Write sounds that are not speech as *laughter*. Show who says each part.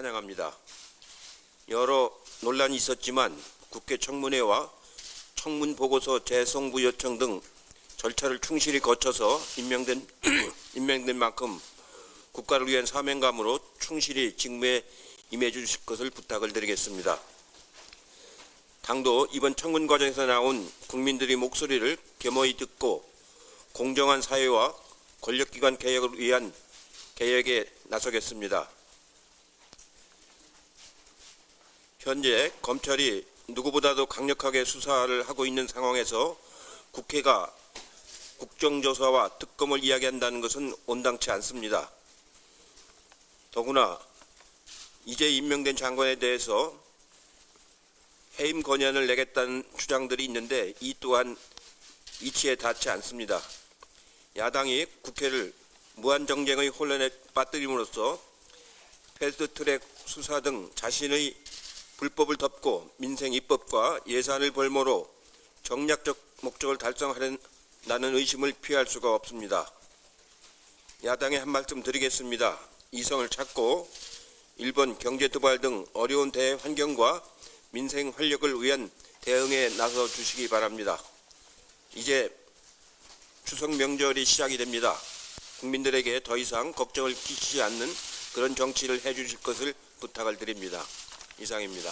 Speaker 1: 환영합니다. 여러 논란이 있었지만 국회 청문회와 청문 보고서 재송부 요청 등 절차를 충실히 거쳐서 임명된 *clears throat* 임명된 만큼 국가를 위한 사명감으로 충실히 직무에 임해 주실 것을 부탁을 드리겠습니다. 당도 이번 청문 과정에서 나온 국민들의 목소리를 겸허히 듣고 공정한 사회와 권력기관 개혁을 위한 개혁에 나서겠습니다. 현재 검찰이 누구보다도 강력하게 수사를 하고 있는 상황에서 국회가 국정조사와 특검을 이야기한다는 것은 온당치 않습니다. 더구나 이제 임명된 장관에 대해서 해임 건의안을 내겠다는 주장들이 있는데 이 또한 이치에 닿지 않습니다. 야당이 국회를 무한 정쟁의 혼란에 빠뜨림으로써 패스트트랙 수사 등 자신의 불법을 덮고 민생 입법과 예산을 볼모로 정략적 목적을 달성하려는 의심을 피할 수가 없습니다. 야당에 한 말씀 드리겠습니다. 이성을 찾고 일본 경제 도발 등 어려운 대외 환경과 민생 활력을 위한 대응에 나서 주시기 바랍니다. 이제 추석 명절이 시작이 됩니다. 국민들에게 더 이상 걱정을 끼치지 않는 그런 정치를 해주실 것을 부탁을 드립니다. 이상입니다.